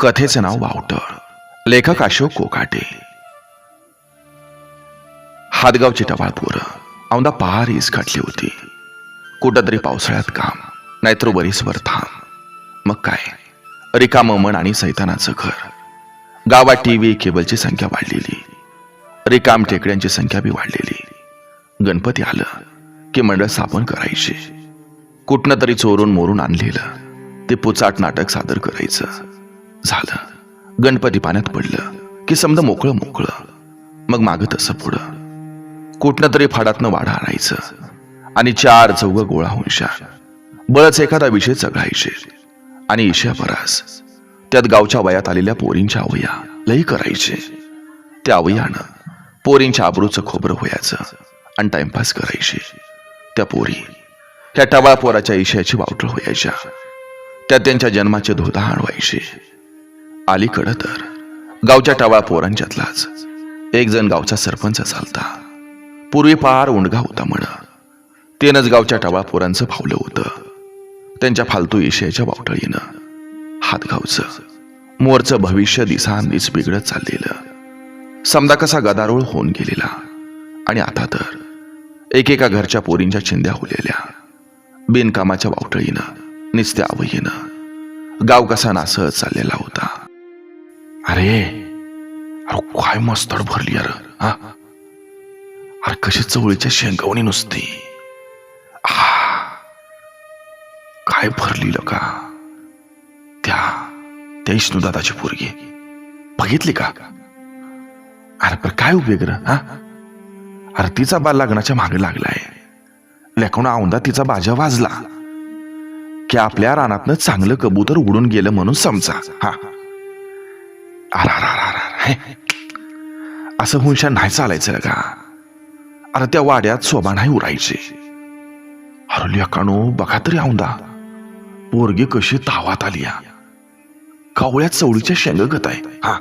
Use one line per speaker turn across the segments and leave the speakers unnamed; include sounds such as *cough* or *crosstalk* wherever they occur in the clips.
कथेचं नाव वावटळ लेखक अशोक कोकाटे. हातगावची टवाळ पोरं. औंदा पार ईस होती. कुठंतरी पावसाळ्यात काम. नाहीतर वरीसवर थांब. मग काय? रिकाम मन आणि सैतानाचं घर. गावात टीव्ही केबलची संख्या वाढलेली. रिकाम टेकड्यांची संख्या बी वाढलेली. गणपती आलं की मंडळ स्थापन करायचे. कुठनं तरी चोरून मोरून आणलेलं. ते पुचाट नाटक सादर करायचं. झालं. गणपती पाण्यात पडलं की समजा मोकळं मोकळं. मग माग तसं पुढं. कुठनं तरी फाडातनं वाढा आणायचं. आणि चार चौघ गोळा हुंशा बळच एखादा विषय चघळायचे. आणि ईशा परास त्यात गावच्या वयात आलेल्या पोरींच्या अवया लई करायचे. त्या अवयानं पोरींच्या आबरूचं खोबरं व्हायचं आणि टाइमपास करायचे. त्या पोरी ह्या टवाळ पोराच्या ईशाची वावटळ व्हायच्या त्या त्यांच्या जन्माचे धोदा व्हायचे अलीकडं तर. गावच्या टवाळ पोरांच्यातलाच एक जण गावचा सरपंच चालता. पूर्वी पार उंडगा होता म्हण. तेनच गावच्या टवाळ पोरांचं फावलं होतं. त्यांच्या फालतू ईशयाच्या बावटळीनं. हातगावचं. मोरचं भविष्य दिसांनीच बिघडत चाललेलं. समजा कसा गदारोळ होऊन गेलेला. आणि आता तर. एकेका घरच्या पोरींच्या चिंध्या होलेल्या. बिनकामाच्या वावटळीनं निस्त्या आवयीनं गाव कसा नासत चाललेला होता. अरे अरे काय मस्तड भरली अरे हा? अरे कशी चवळीच्या शेंगवणी नुसती. काय भरली का त्या त्या विष्णुदादाची पोरगी. बघितली का? अरे पर काय उपयोग र हा? अरे तिचा बाल लग्नाच्या मागे लागलाय. लेखून औंदा तिचा बाजा वाजला. की आपल्या रानातनं चांगलं कबूतर उडून गेलं म्हणून समजा हा? अरे असं हुंशा नाही चालायचं का? अरे त्या वाड्यात शोभा नाही उरायचे. अरे काणू बघा तरी औंदा. पोरगी कशी तावात आली या. कावळ्यात चवळीच्या शेंग गत आहे. हा.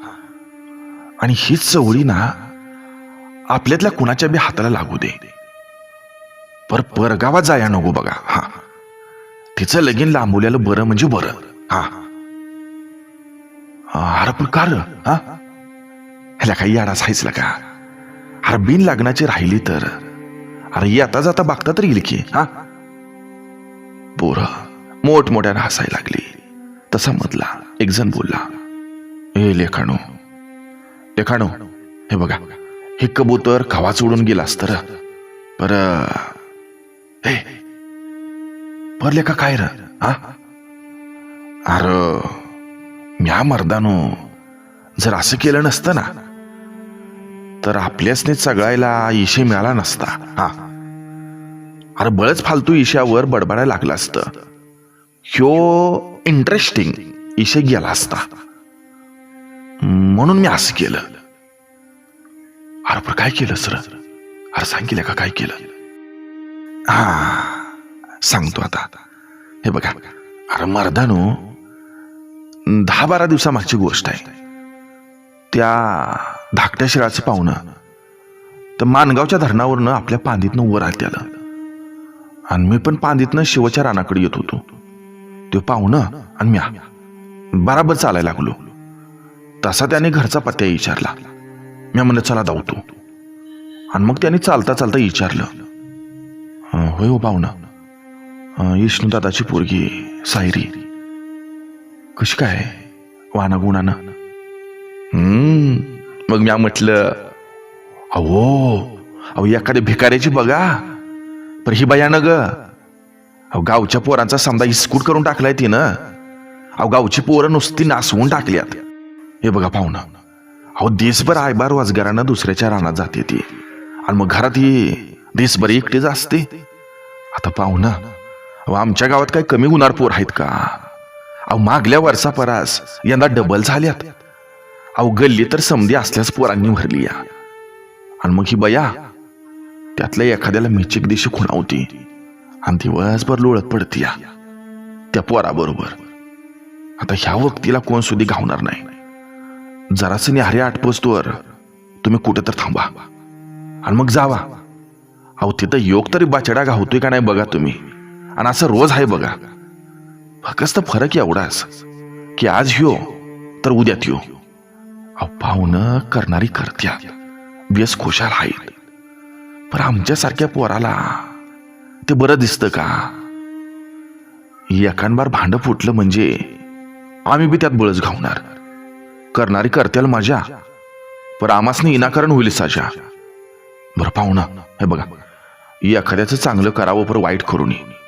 आणि हीच चवळी ना आपल्यातल्या कुणाच्या बी हाताला लागू दे. पर परगावात जाया नको बघा. हा. तिचं लगीन लांबवल्यालं बरं म्हणजे बरं. हा. अरे पण का र हा? ह्याला काही याडाच हायचला का अरे बिन लग्नाची राहिली तर. अरे येता जाता बघता तर येईल की हा? पोरं मोठमोठ्यानं हसायला लागली. तसा मधला एक जण बोलला ए लेखाणो लेखाणो हे बघा हे कबूतर खवा चोडून गेलास तर पर हे पर लेखा काय र हा? अरे म्या मर्दानो जर असं केलं नसतं ना तर आपल्यासने चगळायला इशे मिळाला नसता. हा. अरे बळच फालतू इशावर बडबडायला लागलं असतं. ह्यो इंटरेस्टिंग इशे गेला असता. म्हणून मी असं केलं. अरे पण काय केलं सर? अरे सांगितलं का काय केलं? हा सांगतो आता. हे बघा. अरे मर्दानो दहा बारा दिवसामागची गोष्ट आहे. त्या धाकट्या शिळाचं पाहुणं तर मानगावच्या धरणावरनं आपल्या पांदीतनं वर आत आलं. आणि मी पण पांदीतनं शिवच्या रानाकडे येत होतो. तो पाहुणं आणि म्या बराबर चालायला लागलो. तसा त्याने घरचा पत्त्या विचारला. म्या म्हणलं चला धावतो आणि मग त्याने चालता चालता विचारलं. होय हो पाहुणं. विष्णू दादाची पोरगी सायरी. कशी काय वानागुणानं हम्म मग म्या म्हटलं अहो अहो एखाद्या भिकाऱ्याची बघा. पर ही बयानं ग अहो गावच्या पोरांचा समजा इस्कूट करून टाकलाय तिनं. अहो गावची पोरं नुसती नासवून टाकल्यात. हे बघा पाहुणं. अहो देशभर आयबार वाजगारानं दुसऱ्याच्या रानात जाते ती. आणि मग घरात ही देशभर एकटीच असते. आता पाहुणं अहो आमच्या गावात काय कमी गुन्हार पोर आहेत का? अहो मागल्या वर्षा परास यंदा डबल झाल्यात. अहो गल्ली तर समधी असल्यास पोरांनी भरली या. आणि मग ही बया त्यातल्या एखाद्याला मिचिक दिशी खुणावती. आणि दिवसभर लोळत पडती या. त्या पोराबरोबर. आता ह्या वक्तीला कोण सुधी घावणार नाही. जरासं निहारे आटपोस्तोवर तुम्ही कुठे तर थांबा. आणि मग जावा. अहो तिथं योग तरी बाचडा घावतोय का नाही बघा तुम्ही. आणि असं रोज आहे बघा. फक्त फरक एवढाच की आज ह्यो तर उद्यात येऊ अहो पाहुणं करणारी करत्या. बेस खुशाल आहेत. पण आमच्यासारख्या पोराला ते बरं दिसतं का? एकांबार भांड फुटलं म्हणजे आम्ही बी त्यात बळच घावणार. करणारी करत्याल माझ्या पण आमासनी इनाकरण होईल साजा. बरं पाहुणा हे बघा. एखाद्याचं चांगलं करावं पर वाईट करू नये.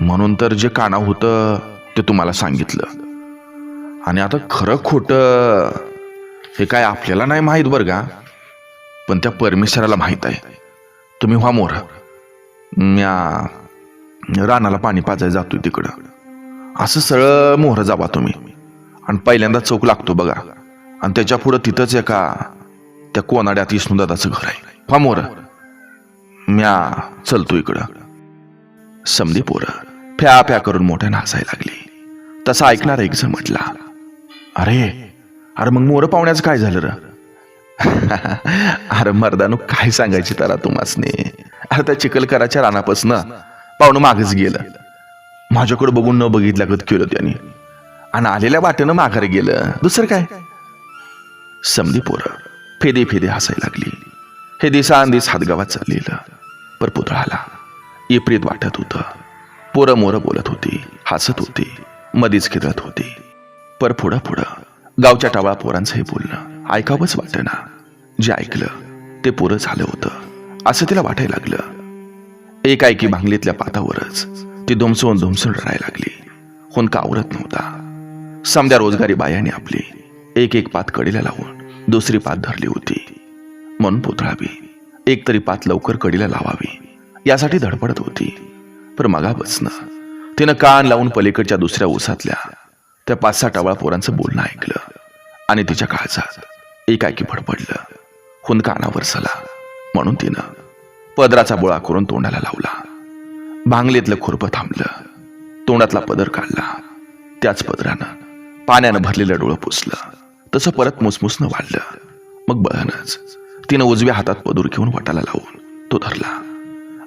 म्हणून तर जे काना होतं ते तुम्हाला सांगितलं. आणि आता खरं खोटं हे काय आपल्याला नाही माहीत बरं का? पण त्या परमेश्वराला माहीत आहे. तुम्ही व्हा मोर. म्या रानाला पाणी पाजायला जातोय तिकडं. असं सरळ मोहर जावा तुम्ही. आणि पहिल्यांदा चौक लागतो बघा. आणि त्याच्या पुढं तिथंच एका त्या कोनाड्यात विष्णुदादाचं घर आहे. व्हा मोर. म्या चलतो इकडं. समधी पोरं. फ्या फ्या करून मोठ्यानं हसायला लागली. तसा ऐकणार एक जण म्हटला अरे अरे मग मोर पाहुण्याचं काय झालं र? *laughs* अरे मर्दानू काय सांगायची त्याला तुम्हासने? अरे त्या चिखलकराच्या रानापासनं पाहुणं मागच गेलं. माझ्याकडे बघून न बघितल्यागत केलं त्याने. आणि आलेल्या वाटेनं माघार गेलं. दुसरं काय? समधी पोरं फेदे फेदे हसायला लागली. हे दिसान दिस हातगावात चाललेलं. पर पुतळाला इप्रीत वाटत होतं. पोरं मोरं बोलत होती हसत होती मधीच खिदळत होती. पर पुढं पुढं गावच्या टावळा पोरांचं हे बोलणं ऐकावंच वाटेना जे ऐकलं ते पुरं झालं होतं. असं तिला वाटायला लागलं. एकाएकी भांगलीतल्या पातावरच ती धुमसून धुमसून रडायला लागली. होन आवरत नव्हता. समद्या रोजगारी बायाने आपली एक एक पात कडीला लावून दुसरी पात धरली होती. म्हणून पुतळावी एक तरी पात लवकर कडीला लावावी यासाठी धडपडत होती. पर मागा बसणं तिनं कान लावून पलीकडच्या दुसऱ्या ओसातल्या. त्या पाच सहा टवाळा पोरांचं बोलणं ऐकलं. आणि तिच्या काळजात एकाएकी फडफडलं. हुन कानावर सला. म्हणून तिनं पदराचा बोळा करून तोंडाला लावला. भांगलीतलं खुरपं थांबलं. तोंडातला पदर काढला. त्याच पदरानं पाण्यानं भरलेलं डोळं पुसलं. तसं परत मुसमुसनं वाढलं. मग बळनच तिनं उजव्या हातात पदूर घेऊन वाटाला लावून तो धरला.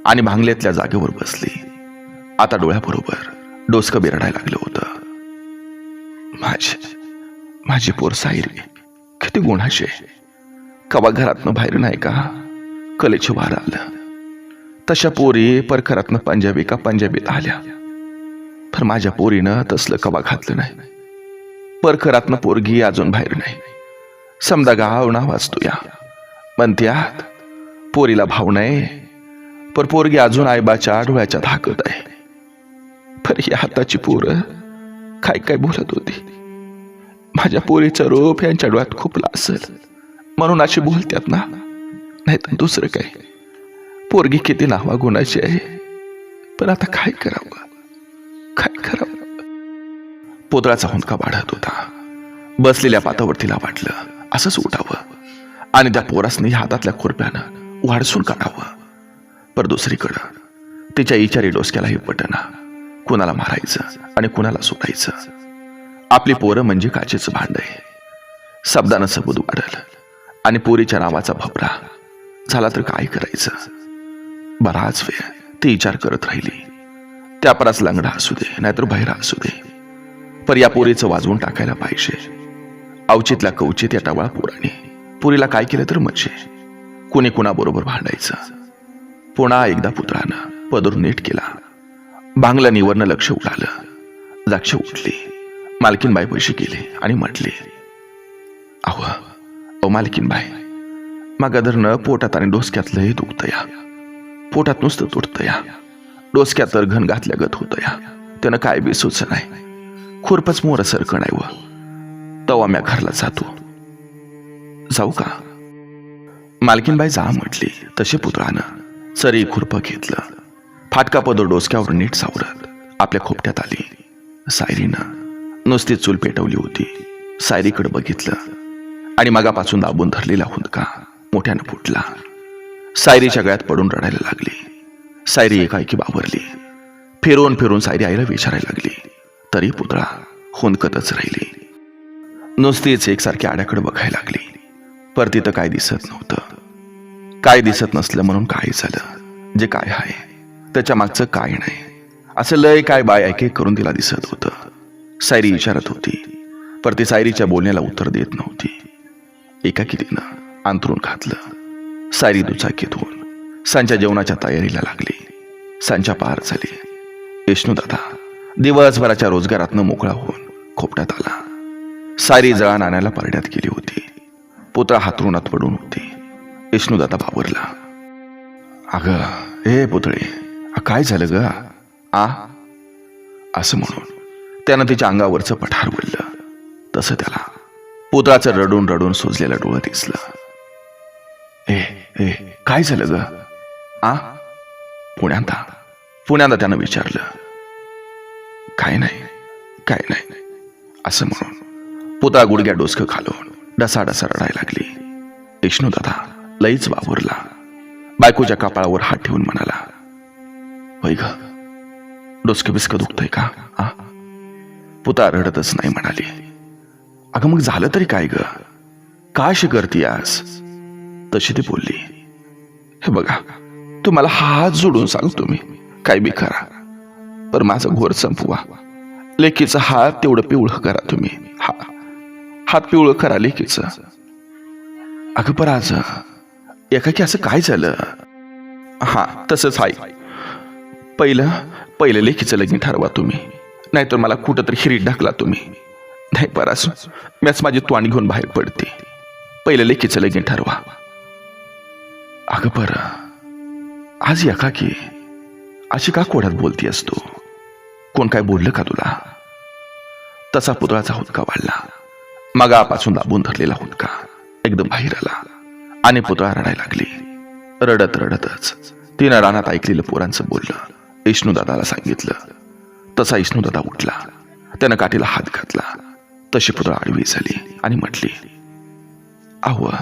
आणि भांगल्यातल्या जागेवर बसली. आता डोळ्याबरोबर डोसकं बिरडायला लागलं होतं. माझी माझी पोर सायरी किती गुणाची. कवा घरातनं बाहेर नाही का? कलेचे वार आलं. तशा पोरी परखरातनं पंजाबी का पंजाबीत आल्या. तर माझ्या पोरीनं तसलं कवा घातलं नाही. परखरातनं पोरगी अजून बाहेर नाही. समजा गाव ना वाचतो या म्हणत्यात पोरीला भाव नाही. पर पोरगी अजून आईबाच्या डोळ्याच्या धाकत आहे. पर ही हाताची पोरं काय काय बोलत होती. माझ्या पोरीचं रोप यांच्या डोळ्यात खूपला असेल म्हणून अशी बोलतात ना. नाही तर दुसरं काय? पोरगी किती नावा गुणाची आहे. पण आता काय करावं? काय करावं? पोतळाचा हुंदका वाढत होता. बसलेल्या पातावर तिला वाटलं असंच उठावं. आणि त्या पोरासनी हातातल्या खुरप्यानं वाढसून काढावं. पर दुसरीकडं तिच्या इचारी डोसक्यालाही पटना. कुणाला मारायचं आणि कुणाला सोडायचं? आपली पोरं म्हणजे काचेचं भांड आहे. शब्दानं सबूत वाढल आणि पोरीच्या नावाचा भपरा झाला तर काय करायचं? बराच वेळ ती विचार करत राहिली. त्या परास लंगडा असू दे नाहीतर बहिरा असू दे. पर या पोरीचं वाजवून टाकायला पाहिजे. अवचितला कवचित या टवाळा पोराने. पुरीला काय केलं तर म्हणजे? कुणी कुणाबरोबर भांडायचं? पुन्हा एकदा पुतळानं पदर नीट केला. भांगला लक्ष उडालं. द्राक्ष उठली. मालकीनबाई पैसे गेले आणि म्हटले अहो ओ मालकीनबाई मागादरनं पोटात आणि डोसक्यातलंही दुखतं या. पोटात नुसतं तुटतं या. डोसक्यात तर घन घातल्यागत होतं या. त्यानं काय बी सुच नाही. खुरपच मोर सरकण नाही व. तवा म्या घरला जातो. जाऊ का? मालकीनबाई जा म्हटली. तसे पुतळानं सरी खुरपं घेतलं. फाटका पदर डोसक्यावर नीट सावरत आपल्या खोपट्यात आली. सायरीनं नुसती चूल पेटवली होती. सायरीकडे बघितलं आणि मगापासून दाबून धरलेला हुंदका मोठ्यानं फुटला. सायरीच्या गळ्यात पडून रडायला लागली. सायरी एकाएकी बावरली फिरून फिरून सायरी आईला विचारायला लागली. तरी पुतळा हुंदकतच राहिली. नुसतीच एकसारखी आड्याकडे बघायला लागली. पर तिथं काय दिसत नव्हतं. काय दिसत नसलं म्हणून काय झालं? जे काय आहे? त्याच्या मागचं काय नाही. असं लय काय बाय ऐके करून तिला दिसत होतं. सायरी विचारत होती. पर ती सायरीच्या बोलण्याला उत्तर देत नव्हती. एकाकी तिनं अंतरून घातलं. सायरी दुचाकीतून सांच्या जेवणाच्या तयारीला लागली. सांच्या पार झाली. विष्णूदादा दिवसभराच्या रोजगारातनं मोकळा होऊन खोपट्यात आला. सायरी जळा नाण्याला परड्यात गेली होती. पुतळा हातरुणात पडून होती. विष्णूदादा दादा अगं हे पुतळे काय झालं ग? आ? असं म्हणून त्यानं तिच्या अंगावरचं पठार वळलं तसं त्याला पुतळाचं रडून रडून सुजलेलं डोळं दिसलं. ए ए काय झालं ग? आ? पुण्यांदा पुण्यांदा त्यानं विचारलं. काय नाही काय नाही. असं म्हणून पुतळा गुडघ्या डोसकं खालून डसा डसा रडायला लागली. विष्णू दादा लईच वावरला. बायकोच्या कपाळावर हात ठेवून म्हणाला वै ग डोसकं बिस्कं दुखतंय का? आ पुता रडतच नाही म्हणाली. अगं मग झालं तरी काय ग? का अशी आज? तशी ती बोलली. हे बघा तुम्हाला हात जोडून सांग तुम्ही काय बी करा. पर माझं घोर संपवा. लेकीचा हात तेवढं पिवळं करा तुम्ही. हा. हात पिवळं करा लेकीचं. अगं पर आज एकाकी असं काय झालं? हा तसंच आहे पहिलं पहिलं लेखीचं लग्न ठरवा तुम्ही. नाहीतर मला कुठं तरी हिरीत ढकला तुम्ही. नाही परास मॅच माझी तोंड घेऊन बाहेर पडते. पहिलं लेखीचं लग्न ठरवा. अगं बरं आज या की अशी का कोड्यात बोलती असतो कोण काय बोललं का तुला? तसा पुतळाचा हुदका वाढला. मगापासून दाबून धरलेला हुदका एकदम बाहेर आला आणि पुतळा रडायला लागली. रडत रडतच तिनं रानात ऐकलेलं पोरांचं बोललं इष्णूदादाला सांगितलं. तसा इष्णूदादा उठला. त्यानं काठीला हात घातला. तशी पुतळा आडवी झाली आणि म्हटली अहो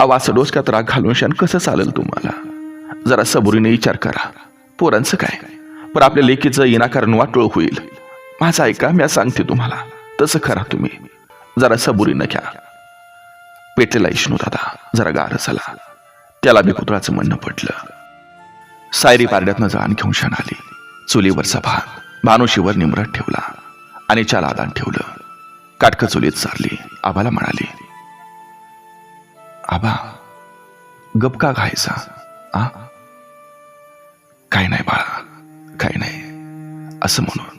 अहो असं डोसक्यात राग घालून शान कसं चालेल तुम्हाला? जरा सबुरीने विचार करा. पोरांचं काय? पण आपल्या लेकीचं इनाकारण वाटोळ होईल. माझं ऐका मी सांगते तुम्हाला. तसं करा तुम्ही. जरा सबुरीनं घ्या. पेटलेला इष्णू दादा जरा गार झाला. त्याला बी पुतळाचं म्हणणं पडलं सायरी पारड्यातनं जाण घेऊन क्षण आली. चुलीवरचा भात भानुशीवर निमरत ठेवला आणि चाल आदान ठेवलं. काटकं चुलीत चारली आबाला म्हणाली आबा गप का घायचा? आ? काय नाही बाळा काय नाही असं म्हणून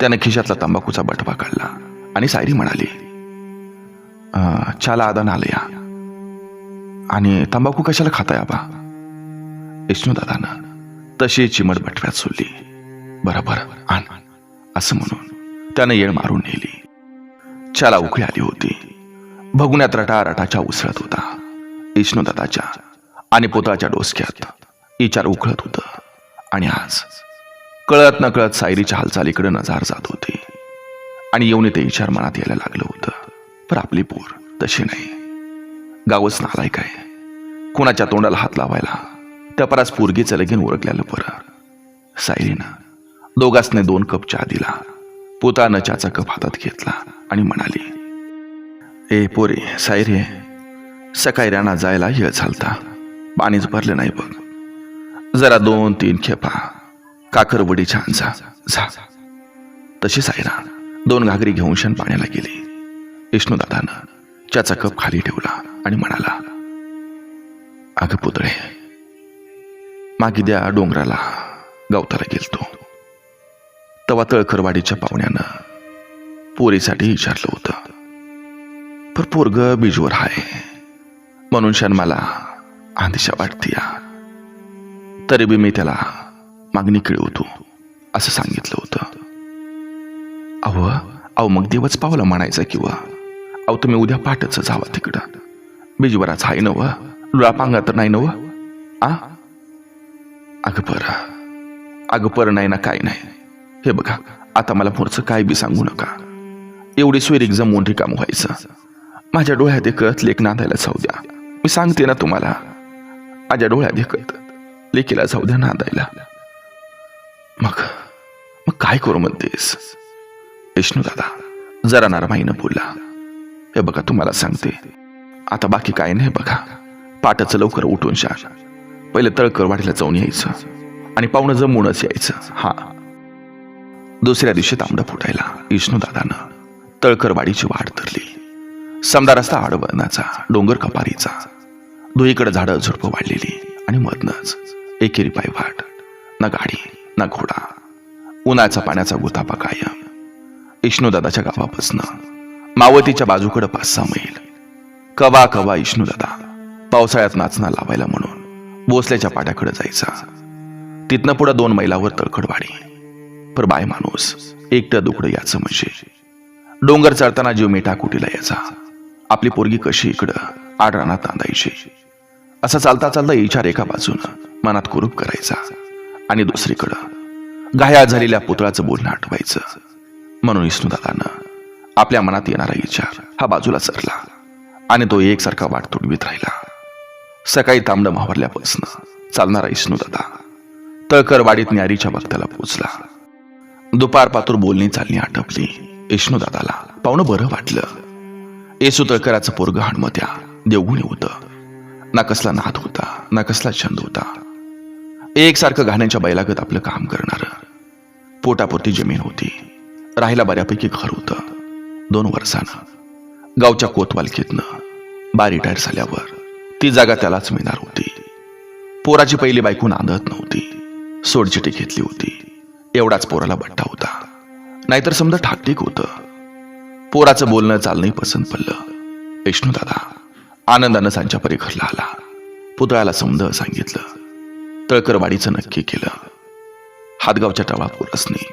त्यानं खिशातला तंबाखूचा बटवा काढला आणि सायरी म्हणाली चाला आदान आलं या. आणि तंबाखू कशाला खाताय आबा? विष्णू दादानं तशी चिमट बटव्यात सोडली. बरोबर आण असं म्हणून त्यानं येळ मारून नेली. चला उकळी आली होती. भगुण्यात रटा रटाच्या उसळत होता. विष्णू आणि पुतळाच्या डोसक्यात विचार उखळत होत. आणि आज कळत न कळत सायरीच्या हालचालीकडे नजार जात होती. आणि येऊन ते विचार मनात यायला लागलं होतं. पण आपली पोर तशी नाही. गावच नालाय काय कुणाच्या तोंडाला हात लावायला त्या परास पोरगीचं लगीन ओळखल्यालं परत सायरीनं दोघासने दोन कप चहा दिला. पोतानं चहाचा कप हातात घेतला आणि म्हणाली ए पोरे सायरे सकाळी राणा जायला येळ झालता. पाणीच भरलं नाही बघ. जरा दोन तीन खेपा काकरवडी छान जा जा तशी सायरा दोन घागरी घेऊन शन पाण्याला गेली. विष्णूदादानं त्याचा कप खाली ठेवला आणि म्हणाला अगं पुतळे मागे द्या डोंगराला गवताला गेलतो. तवा तळकरवाडीच्या पाहुण्यानं पोरीसाठी विचारलं होतं. पर पोरग बीजवर हाय. म्हणून शन मला आंदिशा वाटते तरी बी मी त्याला मागणी होतो असं सांगितलं होतं. अहो अहो मग देवच पावला म्हणायचं किंवा अहो तुम्ही उद्या पाठच जावा तिकडं. बीजवराच हाय नव. पांगा तर नाही नव. आ? अगं बरं अगं पर नाही ना काय नाही. हे बघा आता मला पुढचं काय बी सांगू नका. एवढी सोयरीक जमवून रिकाम व्हायचं. माझ्या डोळ्यात एकत लेख नांदायला जाऊ द्या. मी सांगते ना तुम्हाला. माझ्या डोळ्यात एकत लेकीला जाऊ द्या नांदायला. मग मग काय करू म्हणतेस? विष्णू दादा जरा नारमाईनं बोलला हे बघा तुम्हाला सांगते. आता बाकी काय नाही बघा. पाटाचं लवकर उठून शा पहिले तळकर वाडीला जाऊन यायचं आणि पाहुणं जमूनच यायचं. हा. दुसऱ्या दिवशी तांबडं फुटायला विष्णू दादानं तळकरवाडीची वाट धरली. समदा रस्ता आडवळणाचा डोंगर कपारीचा. दुईकडे झाडं झुडपं वाढलेली आणि मधनच एकेरी पायवाट ना गाडी ना घोडा. उन्हाचा पाण्याचा गुतापा कायम. इष्णूदादाच्या गावापासनं मावतीच्या बाजूकडे पाच सहा मैल. कवा कवा इष्णूदादा पावसाळ्यात नाचना लावायला म्हणून भोसल्याच्या पाट्याकडे जायचा. तिथनं पुढं दोन मैलावर तळखडवाडी. पर बाय माणूस एकटं दुकडं याचं म्हणजे. डोंगर चढताना जीव मिठा कुटीला यायचा आपली पोरगी कशी इकडं आड रानात नांदायची. असं चालता चालता विचार एका बाजूनं मनात कुरूप करायचा. आणि दुसरीकडं घायाळ झालेल्या पुतळाचं बोलणं आठवायचं म्हणून विष्णूदादानं आपल्या मनात येणारा विचार हा बाजूला सरला आणि तो एकसारखा वाट तुडवीत राहिला. सकाळी तांबडं मावरल्यापासनं चालणारा दादा तळकरवाडीत न्यारीच्या वक्ताला पोचला. दुपार पातूर बोलणी चालणी आटपली. विष्णूदादाला पाहुणं बरं वाटलं. येसू तळकराचं पोरग हणमत्या देवगुणी होतं. ना कसला नाद होता ना कसला छंद होता. एकसारखं घाण्याच्या बैलागत आपलं काम करणार. पोटापुरती जमीन होती. राहायला बऱ्यापैकी घर होतं. दोन वर्षानं. गावच्या कोतवालकीतनं बा रिटायर झाल्यावर. ती जागा त्यालाच मिळणार होती. पोराची पहिली बायको नांदत नव्हती. सोडचिटी घेतली होती. एवढाच पोराला बट्टा होता. नाहीतर समजा ठाकटीक होतं. पोराचं बोलणं चालणंही पसंत पडलं. विष्णूदादा आनंदानं सांच्या परी घरला आला. पुतळ्याला समज सांगितलं. तळकरवाडीचं नक्की केलं. हातगावच्या टवाळपोरसनी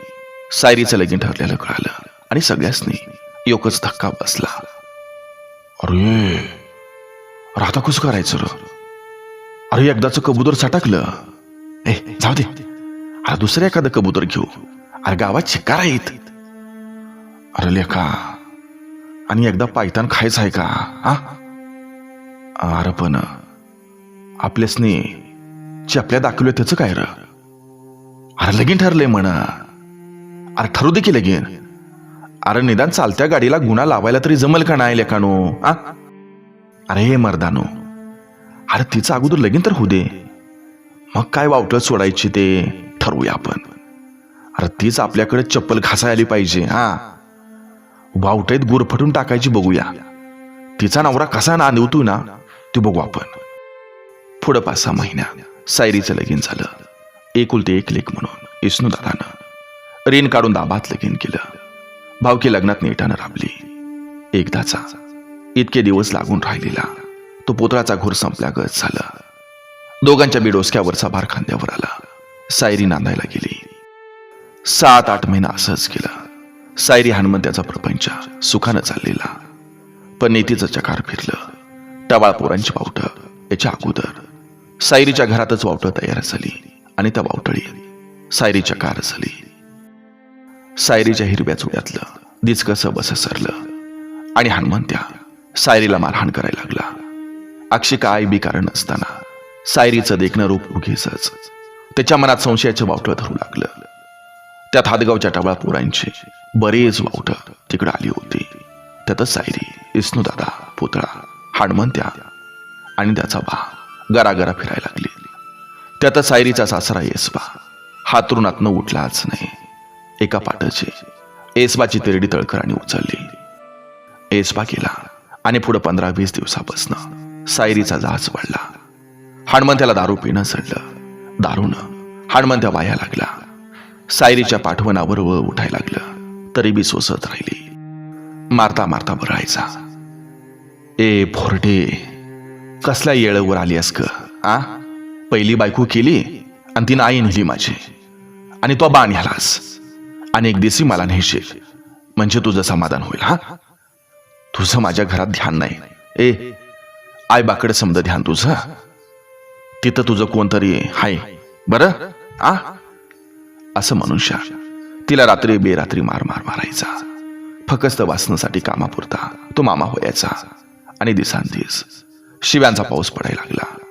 सायरीचं लगीन ठरलेलं कळालं आणि सगळ्यासनी योकच धक्का बसला. अरे राहता कुस करायचं र? अरे एकदाचं कबूतर सटकलं. ए जाऊ दे. अरे दुसरं एखादं कबूतर घेऊ. अरे गावात शिकार आहेत. अरे लेखा आणि एकदा पायतान खायचं आहे का? हा अरे पण आपल्यासनी चपल्या दाखवलं त्याचं काय र? अरे लगीन ठरलंय म्हण. अरे ठरू दे की लगीन. अरे निदान चालत्या गाडीला गुन्हा लावायला तरी जमल का नाही लेखानो? आ? अरे हे मर्दानो अरे तिचं अगोदर लगीन तर होऊ दे. मग काय वावटं सोडायची ते ठरवूया आपण. अरे तीच आपल्याकडे चप्पल घासाय आली पाहिजे हा. वावटेत गुर फटून टाकायची बघूया. तिचा नवरा कसा ना ना ते बघू आपण. पुढं पाच सहा महिन्या सायरीचं लगीन झालं. एकुलते एक लेख म्हणून विष्णू दादानं. रेन काढून दाबात लगीन केलं. भावकी लग्नात नेटानं राबली. एकदाचा. इतके दिवस लागून राहिलेला. तो पुतळाचा घोर संपल्यागत झाला. दोघांच्या बिडोसक्यावरचा भार खांद्यावर आला. सायरी नांदायला गेली. सात आठ महिना असंच गेलं. सायरी हनुमंत्याचा प्रपंच सुखानं चाललेला. पण नेतीचं चकार फिरलं. टवाळ पोरांची वावट याच्या अगोदर. सायरीच्या घरातच वावटं तयार झाली आणि त्या वावटळी सायरी चकार झाली. सायरीच्या हिरव्या चुड्यातलं दिचकस बस सरलं आणि हनुमंत्या सायरीला मारहाण करायला लागला. अक्षी काय बी कारण असताना सायरीचं देखणं रूप उघेच त्याच्या मनात संशयाचं वावटं धरू लागलं. त्यात हादगावच्या टवळा पोरांची बरेच वावट तिकडे आली होती. त्यातच सायरी विष्णूदादा पुतळा हाडमंत्या आणि त्याचा बा गरागरा फिरायला लागली. त्यातच सायरीचा सासरा येसबा हातरुणातनं उठलाच नाही. एका पाटाची एसबाची तिरडी तळकराने उचलली. एसबा केला आणि पुढं पंधरा वीस दिवसापासनं सायरीचा जाच वाढला. हणमंत्याला दारू पिणं चढलं दारूनं हणमंत्या वाया लागला. सायरीच्या पाठवणावर व उठायला लागलं. तरी बी सोसत राहिली. मारता मारता बरायचा ए भोरडे कसल्या येळवर आली ग आ? पहिली बायको केली आणि तिनं आई नेली माझी. आणि तो बाण ह्यालास आणि एक दिवशी मला नेशील. म्हणजे तुझं समाधान होईल हा? तुझं माझ्या घरात ध्यान नाही. ए आय बाकडे समज ध्यान तुझं. तिथं तुझं कोणतरी हाय. बरं? आ? असं मनुष्य तिला रात्री बेरात्री मार मार मारायचा. फकस्त वाचण्यासाठी कामापुरता तो मामा व्हायचा आणि दिसांदिस शिव्यांचा पाऊस पडायला लागला.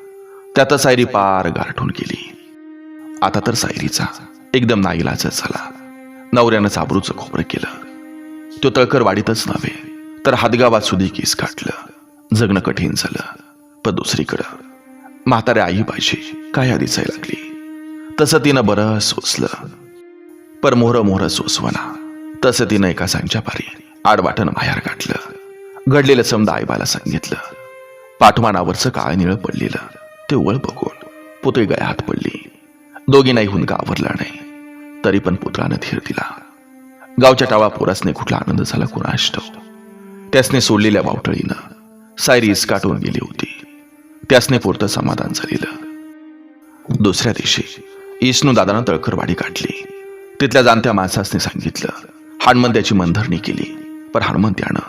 त्यातच सायरी पार गारठून गेली. आता तर सायरीचा एकदम नाईलाजच झाला. नवऱ्यानं चाबरूचं खोबरं केलं. तो तळकर वाढीतच नव्हे. तर हातगावात सुधी केस काटलं. जगणं कठीण झालं. पण दुसरीकडं म्हाताऱ्या आई पाहिजे काय दिसायला लागली. तसं तिनं बरं सोसलं. पर मोहर मोहर सोसवना. तसं तिनं एका सांच्या पारी आडवाटन माहेर गाठलं घडलेलं समजा आईबाला सांगितलं. पाठमानावरचं काळ निळं पडलेलं. ते वळ बघून पुतळी गळ्यात पडली. दोघी नाही हुन गावरला नाही तरी पण पुतळानं धीर दिला. गावच्या टावा पोरासने कुठला आनंद झाला कुणा अष्ट त्यासने सोडलेल्या वावटळीनं सायरीस काटून गेली होती. त्यासने पुरतं समाधान झालेलं. दुसऱ्या दिवशी इष्णू दादानं तळकरवाडी काढली. तिथल्या जाणत्या माणसासने सांगितलं हनुमंत्याची मनधरणी केली पण हनुमंत्यानं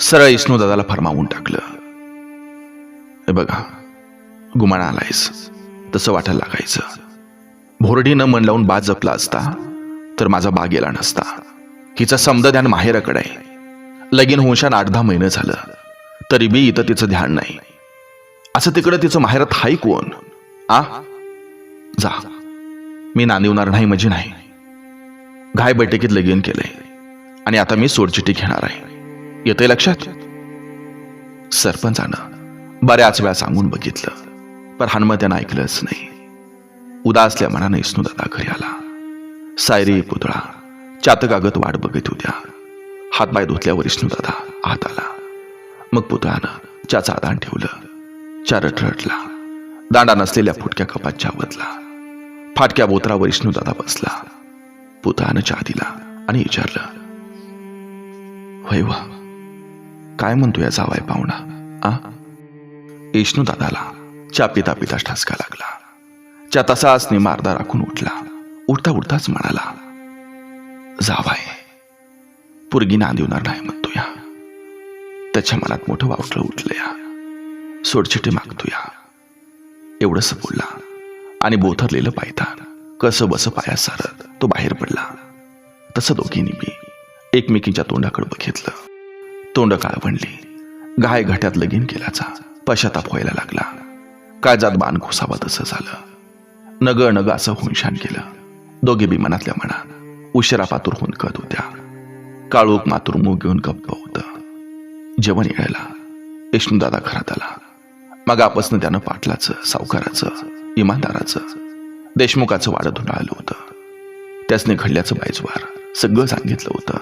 सरळ इष्णू दादाला फरमावून टाकलं. हे बघा गुमान आलायस तसं वाटायला लागायचं. भोरडीनं मन लावून बाज जपला असता तर माझा बाग गेला नसता. हिचं समद ध्यान माहेराकडे आहे. लगीन होशान आठ दहा महिने झालं. तरी बी इथं तिचं ध्यान नाही. असं तिकडं तिचं माहेरात हाय कोण? आ? जा. मी नांदिवणार नाही म्हणजे नाही. घाय बैठकीत लगीन केलंय. आणि आता मी सोडचिठी घेणार आहे. येते लक्षात? सरपंचानं बऱ्याच वेळा सांगून बघितलं पण हनुमत्यानं ऐकलंच नाही. उदासल्या मनानं इष्णू दादा घरी आला. सायरी पुतळा चातकागत वाट बघत होत्या. हातपाय धुतल्यावर विष्णूदादा आत आला. मग पुतळानं च्याचा दान ठेवलं चा रटरटला दांडा नसलेल्या फुटक्या कपात चावतला फाटक्या बोत्रावर विष्णू दादा बसला. पुतळानं चहा दिला आणि विचारलं वय वा काय या जावाय पाहुणा आ? विष्णू दादाला चा पिता पिता ठसका लागला. च्या तसाच निमारदा राखून उठला. उठता उठताच म्हणाला जावाय पुरगी नांदिवणार नाही म्हणतो या त्याच्या मनात मोठं वावटलं उठलं या सोडचिटे मागतो या एवढंसं बोलला आणि बोथरलेलं पायतान कसं बस पाया सारत तो बाहेर पडला. तसं दोघींनी मी एकमेकींच्या तोंडाकडे बघितलं. तोंड काळ बनली गाय घट्यात लगीन केल्याचा पश्चाताप व्हायला लागला. काळजात बाण घुसावा तसं झालं. नग नग असं हुंशान केलं. दोघे बी मनातल्या मनात उशिरा पातूर हुंकत होत्या. काळोख मातूर घेऊन गप्प होतं. जेवण यायला विष्णूदादा घरात आला. मगापासनं त्यानं पाटलाचं सावकाराचं इमानदाराचं देशमुखाचं वाडं धुंडाळलं होतं. त्यासने घडल्याचं बायजवार सगळं सांगितलं होतं.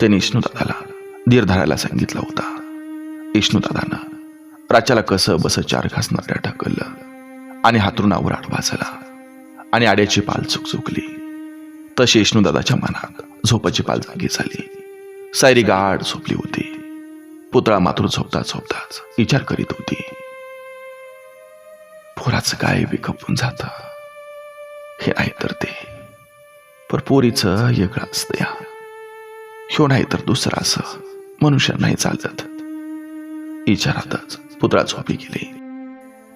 त्याने विष्णूदादाला धीर धरायला सांगितलं होता. विष्णूदादानं राज्याला कसं बस चार घास नरड्या ढकललं आणि हातरुणावर आडवा झाला आणि आड्याची पाल चुकचुकली. तशी विष्णूदादाच्या मनात झोपाची पालजागी झाली. सायरी गाढ झोपली होती. पुतळा मात्र झोपता झोपताच विचार करीत होती. पोराचं काय विकपून जात. हे आहे तर ते. पर पोरीचं वेगळं असतं या. ह्यो नाही तर दुसरं असं. मनुष्य नाही चालत. विचारातच पुतळा झोपी गेली.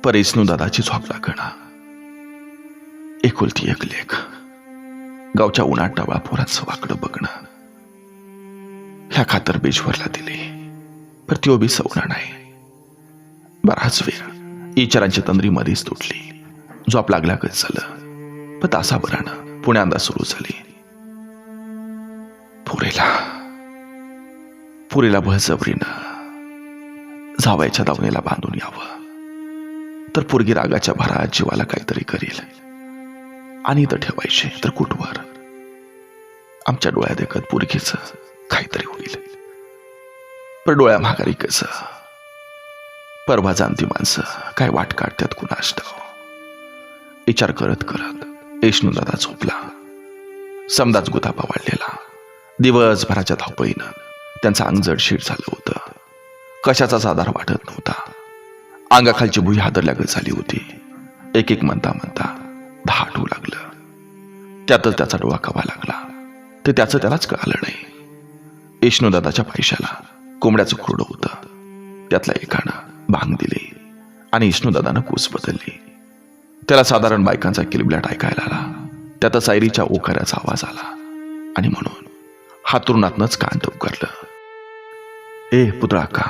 पर दादाची झोप लागणा एकुलती एक लेख. गावच्या उन्हात टवळा पोराचं वाकडं बघणं. ह्या खातर बेजवरला दिले पर ती ओबी सवना नाही. बराच वेळ इचारांची तंद्री मध्येच तुटली. झोप लागल्यागत झालं पण तासाभरानं पुण्यांदा सुरू झाली. पुरेला पुरेला बळजबरीनं जावायच्या दावणीला बांधून यावं. तर पोरगी रागाच्या भरात जीवाला काहीतरी करेल. आणि इथं ठेवायचे तर कुठवर? आमच्या डोळ्या देखत पोरगीच काहीतरी होईल. पर डोळ्या माघारी कसं? परवा जाणती माणसं काय वाट काढतात कुणा विचार करत करत दादा झोपला. समदाच गुतापा वाढलेला. दिवसभराच्या धावपळीनं त्यांचं अंग जडशीड झालं होतं. कशाचाच आधार वाटत नव्हता. अंगाखालची भुई हादरल्यागत झाली होती. एक एक म्हणता म्हणता धाटू लागलं. त्यातच त्याचा डोळा कवा लागला ते त्याचं त्यालाच कळालं नाही. विष्णूदादाच्या पैशाला कोंबड्याचं खुरडं होतं. त्यातला एकानं भांग दिली आणि विष्णूदादानं कूस बदलली. त्याला साधारण बायकांचा किलबिलाट ऐकायला आला. त्यात सायरीच्या ओखाऱ्याचा आवाज आला आणि म्हणून हातरुणातनच कान टपकरलं ए पुतळा का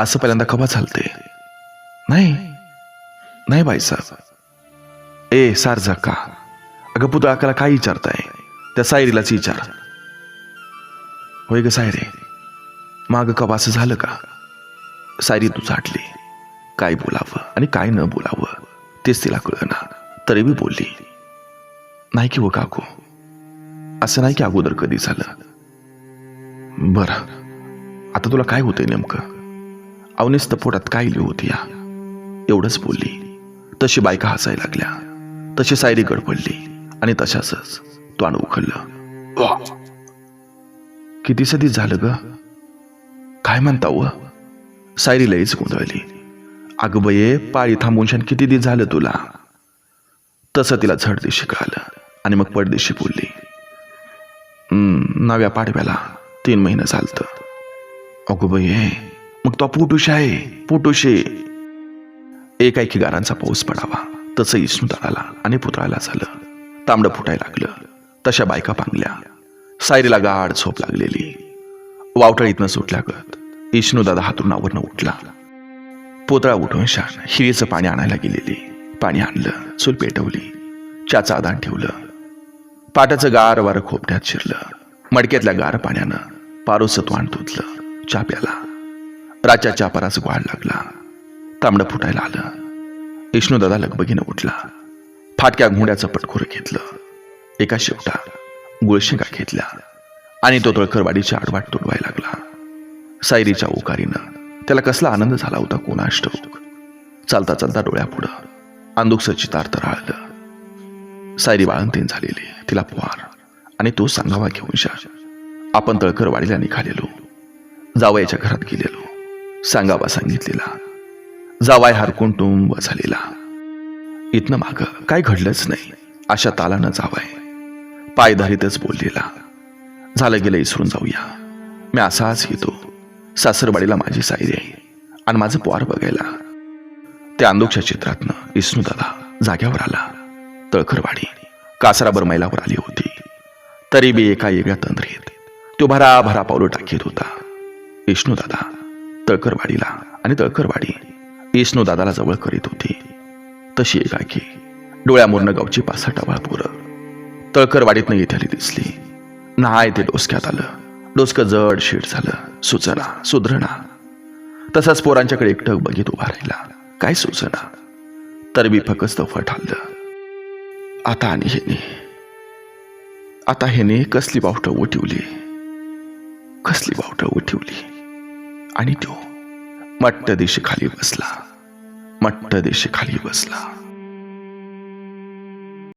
असं पहिल्यांदा कवा चालते नाही नाही बाईसाहेब ए सारजा का अगं पुतळाकाला काय विचारताय? त्या सायरीलाच विचार. होय ग सायरे माग कवा असं झालं का? सायरी तू चाटली काय बोलावं आणि काय न बोलावं तेच तिला कळना. तरी मी बोलली. नाही की हो काकू? असं नाही की अगोदर कधी झालं? बरं. आता तुला काय होतंय नेमकं? अवनीस तपोटात काय लिहू होती या? एवढंच बोलली. तशी बायका हसायला लागल्या. तशी सायरी गडपडली आणि तशाच तोंड उखडलं. किती सदी झालं ग? काय म्हणता व? सायरी लईच गोंधळली. अगं बये पाळी थांबून किती दिस झालं तुला? तसं तिला झड दिशी कळालं आणि मग पडदिशी बोलली. "हं, नव्या पाडव्याला तीन महिने चालतं अगो बये मग तो पोटुशी आहे पोटुशी. एकाएकी गारांचा पाऊस पडावा. तसं इष्णू तळाला आणि पुतळाला झालं. तांबडं फुटायला लागलं. तशा बायका पांगल्या. सायरीला गाढ झोप लागलेली. वावटळीतनं सुटल्यागत इष्णू दादा हातरुणावरनं उठला. पोतळा उठून शान हिरीचं पाणी आणायला गेलेली. पाणी आणलं चूल पेटवली. च्याचं आदान ठेवलं. पाटाचं गार वारं खोपट्यात शिरलं. मडक्यातल्या गार पाण्यानं पारोचं तोंड धुतलं. चा प्याला राच्या चापाराच ग्वाड लागला. तांबडं फुटायला आलं. विष्णूदादा लगबगीनं उठला. फाटक्या घोंड्याचं पटखोर घेतलं. एका शेवटा गुळशेंगा घेतल्या. आणि तो तळकरवाडीच्या आडवाट तुडवायला लागला. सायरीच्या ओकारीनं त्याला कसला आनंद झाला होता कोणाष्ट ठाऊक. चालता चालता डोळ्यापुढं आंदुकचं चितार तराळलं सायरी बाळंतीन झालेली तिला पुहार आणि तो सांगावा घेऊन शा आपण तळकरवाडीला निघालेलो. जावयाच्या घरात गेलेलो. सांगावा सांगितलेला. जावाय हरकून टुंब झालेला. इथनं माग काय घडलंच नाही. अशा तालानं जावाय. पायधारीतच बोललेला. झालं गेलं इसरून जाऊया. मी असाच येतो. सासरवाडीला माझी सायरी आहे. आणि माझं पोर बघायला. त्या अंदोकच्या चित्रातनं विष्णू दादा जाग्यावर आला. तळखरवाडी. कासराबर मैलावर आली होती. तरी बी एका वेगळ्या तंद्रीत. तो भरा भरा पावलं टाकीत होता. विष्णू दादा तळकरवाडीला आणि तळकरवाडी विष्णू दादाला जवळ करीत होती. तशी एकाकी डोळ्यामोरनं गावची पाच टवाळ पोरं तळकरवाडीतनं येथाली दिसली. नाय ते डोसक्यात आलं. डोसकं जड शीट झालं. सुचना सुधरणा. तसाच पोरांच्याकडे एकटक बघित उभा राहिला. काय सुचना? तर मी फकस्त फट आता आणि हेने आता हेने कसली बावटं उठवली? कसली बावटं उठवली? आणि तो मट्ट दिशी खाली बसला. मट्ट देशी खाली बसला.